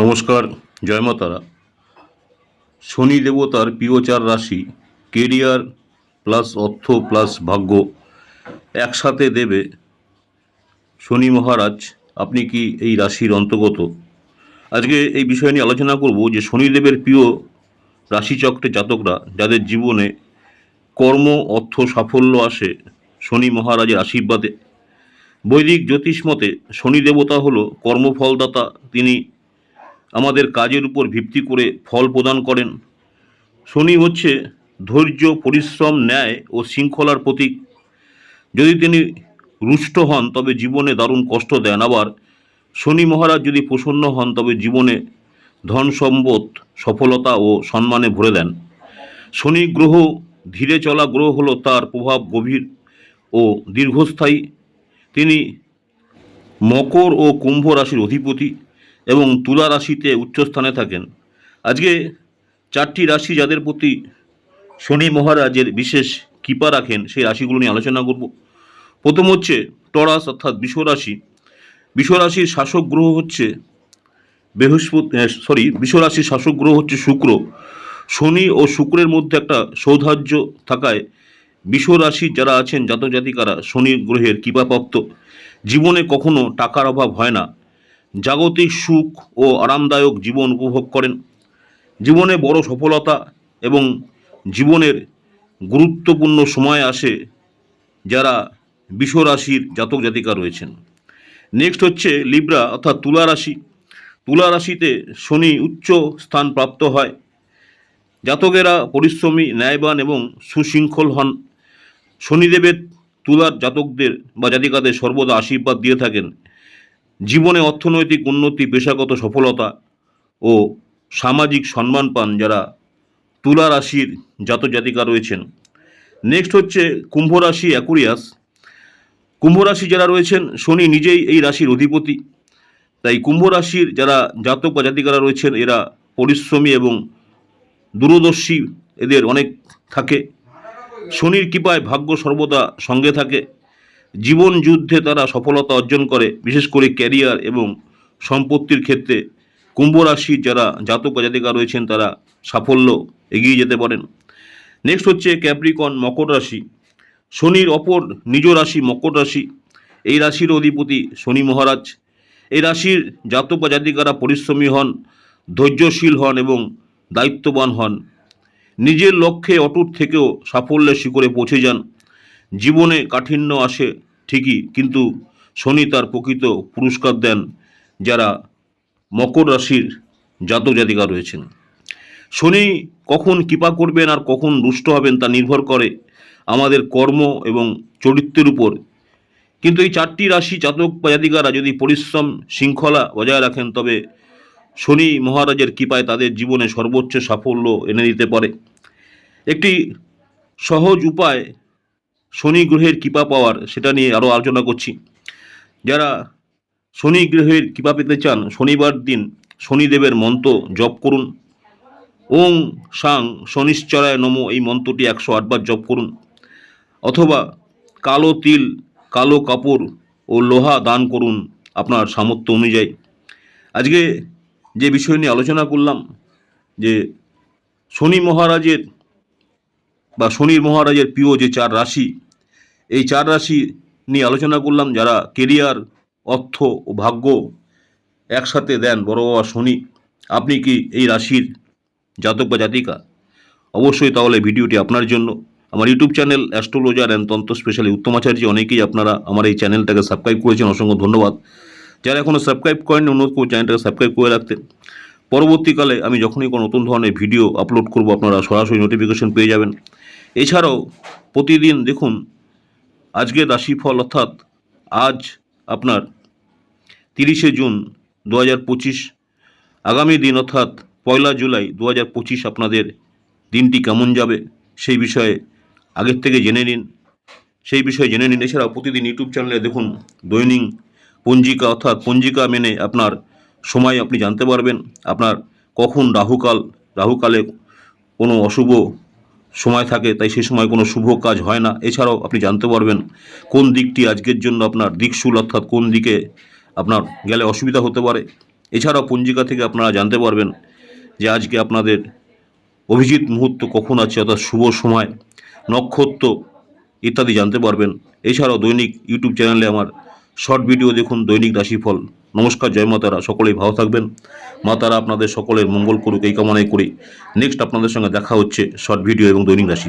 নমস্কার, জয় মা শনি দেবতার প্রিয় চার রাশি, কেরিয়ার প্লাস অর্থ প্লাস ভাগ্য একসাথে দেবে। শনি মহারাজ, আপনি কি এই রাশির অন্তর্গত? আজকে এই বিষয় নিয়ে আলোচনা করব যে শনিদেবের প্রিয় রাশিচক্রে জাতকরা, যাদের জীবনে কর্ম, অর্থ, সাফল্য আসে, শনি মহারাজের আশীর্বাদে। বৈদিক জ্যোতিষ মতে শনি দেবতা হলো কর্মফলদাতা, তিনি আমাদের কাজের উপর ভিত্তি করে ফল প্রদান করেন। শনি হচ্ছে ধৈর্য, পরিশ্রম, ন্যায় ও শৃঙ্খলার প্রতীক। যদি তিনি রুষ্ট হন, তবে জীবনে দারুণ কষ্ট দেন। আবার শনি মহারাজ যদি প্রসন্ন হন, তবে জীবনে ধন সম্পদ, সফলতা ও সম্মানে ভরে দেন। শনি গ্রহ, ধীরে চলা গ্রহ হলো তার প্রভাব গভীর ও দীর্ঘস্থায়ী। তিনি মকর ও কুম্ভ রাশির অধিপতি। এবং তুলা রাশিতে উচ্চস্থানে থাকেন। আজকে চারটি রাশি যাদের প্রতি শনি মহারাজের বিশেষ কৃপা রাখেন, সেই রাশিগুলো নিয়ে আলোচনা করব। প্রথম হচ্ছে টরাস, অর্থাৎ বিষ রাশি। বিষ রাশির শাসক গ্রহ হচ্ছে বৃহস্পতি সরি বিষ রাশির শাসক গ্রহ হচ্ছে শুক্র। শনি ও শুক্রের মধ্যে একটা সৌধার্য থাকায় বিষ রাশির যারা আছেন জাতক জাতিকারা শনি গ্রহের কৃপাপ্রাপ্ত। জীবনে কখনো টাকার অভাব হয় না। জাগতিক সুখ ও আরামদায়ক জীবন উপভোগ করেন। জীবনে বড় সফলতা এবং জীবনের গুরুত্বপূর্ণ সময় আসে যারা বিষ রাশির জাতক জাতিকা রয়েছেন। নেক্সট হচ্ছে লিব্রা অর্থাৎ তুলা রাশি। তুলা রাশিতে শনি উচ্চ স্থান প্রাপ্ত হয়। জাতকেরা পরিশ্রমী, ন্যায়বান এবং সুশৃঙ্খল হন। শনিদেবের তুলার জাতকদের বা জাতিকাদের সর্বদা আশীর্বাদ দিয়ে থাকেন। জীবনে অর্থনৈতিক উন্নতি, পেশাগত সফলতা ও সামাজিক সম্মান পান যারা তুলা রাশির জাতক জাতিকা রয়েছেন। নেক্সট হচ্ছে কুম্ভ রাশি অ্যাকুরিয়াস কুম্ভ রাশি যারা রয়েছেন, শনি নিজেই এই রাশির অধিপতি। তাই কুম্ভ রাশির যারা জাতক বা জাতিকারা রয়েছেন, এরা পরিশ্রমী এবং দূরদর্শী, এদের অনেক থাকে। শনির কৃপায় ভাগ্য সর্বদা সঙ্গে থাকে। জীবন যুদ্ধে তারা সফলতা অর্জন করে, বিশেষ করে ক্যারিয়ার এবং সম্পত্তির ক্ষেত্রে কুম্ভ রাশির যারা জাতক জাতিকা রয়েছেন, তারা সাফল্য এগিয়ে যেতে পারেন। নেক্সট হচ্ছে ক্যাপ্রিকন মকর রাশি। শনির অপর নিজ রাশি মকর রাশি। এই রাশির অধিপতি শনি মহারাজ। এই রাশির জাতক বা জাতিকারা পরিশ্রমী হন, ধৈর্যশীল হন এবং দায়িত্ববান হন। নিজের লক্ষ্যে অটুট থেকেও সাফল্যের শিখরে পৌঁছে যান। জীবনে কাঠিন্য আসে ঠিকই, কিন্তু শনি তার প্রকৃত পুরস্কার দেন যারা মকর রাশির জাতক জাতিকা রয়েছেন। শনি কখন কৃপা করবেন আর কখন রুষ্ট হবেন তা নির্ভর করে আমাদের কর্ম এবং চরিত্রের উপর। কিন্তু এই চারটি রাশি জাতক বা জাতিকারা যদি পরিশ্রম, শৃঙ্খলা বজায় রাখেন, তবে শনি মহারাজের কৃপায় তাদের জীবনে সর্বোচ্চ সাফল্য এনে দিতে পারে। একটি সহজ উপায় শনি গ্রহের কৃপা পাওয়ার সেটা নিয়ে আরও আলোচনা করছি। যারা শনি গ্রহের কৃপা পেতে চান, শনিবার দিন শনিদেবের মন্ত্র জপ করুন। ওং সাং শনিশ্চরায় নম এই মন্ত্রটি একশো আটবার জপ করুন। অথবা কালো তিল, কালো কাপড় ও লোহা দান করুন আপনার সামর্থ্য অনুযায়ী। আজকে যে বিষয় নিয়ে আলোচনা করলাম, যে শনি মহারাজের বা শনি মহারাজের প্রিয় যে চার রাশি, এই চার রাশি নিয়ে আলোচনা করলাম। যারা কেরিয়ার, অর্থ ও ভাগ্য একসাথে দেন বড় বাবা শনি, আপনি কি এই রাশির জাতক বা জাতিকা? অবশ্যই তাহলে ভিডিওটি আপনার জন্য। আমার YouTube channel astrologer and tantra specially Uttam Acharya, অনেকেই আপনারা আমার এই চ্যানেলটাকে সাবস্ক্রাইব করেছেন, অসংখ্য ধন্যবাদ। যারা এখনও সাবস্ক্রাইব করেন অনুরোধ করব চ্যানেলটাকে সাবস্ক্রাইব করে রাখতে। পরবর্তীকালে আমি যখনই কোনো নতুন ধরনের ভিডিও আপলোড করব, আপনারা সরাসরি নোটিফিকেশন পেয়ে যাবেন। এছাড়াও প্রতিদিন দেখুন আজকের রাশিফল অর্থাৎ আজ আপনার তিরিশে জুন দু হাজার পঁচিশ, আগামী দিন অর্থাৎ পয়লা জুলাই দু হাজার পঁচিশ আপনাদের দিনটি কেমন যাবে সেই বিষয়ে আগের থেকে জেনে নিন। সেই বিষয়ে জেনে নিন। এছাড়াও প্রতিদিন ইউটিউব চ্যানেলে দেখুন দৈনিক পঞ্জিকা অর্থাৎ পঞ্জিকা মেনে আপনার সময় আপনি জানতে পারবেন। আপনার কখন রাহুকাল, রাহুকালে কোনো অশুভ সময় থাকে, তাই সেই সময় কোনো শুভ কাজ হয় না। এছাড়াও আপনি জানতে পারবেন কোন দিকটি আজকের জন্য আপনার দিকশুল, অর্থাৎ কোন দিকে আপনার গেলে অসুবিধা হতে পারে। এছাড়াও পঞ্জিকা থেকে আপনারা জানতে পারবেন যে আজকে আপনাদের অভিজিৎ মুহূর্ত কখন আছে, অর্থাৎ শুভ সময়, নক্ষত্র ইত্যাদি জানতে পারবেন। এছাড়াও দৈনিক ইউটিউব চ্যানেলে আমার শর্ট ভিডিও দেখুন, দৈনিক রাশিফল। নমস্কার, জয় মাতারা সকলেই ভালো থাকবেন। মাতারা আপনাদের সকলের মঙ্গল করুক, এই কামনাই করি। নেক্সট আপনাদের সঙ্গে দেখা হচ্ছে শর্ট ভিডিও এবং দৈনিক রাশি।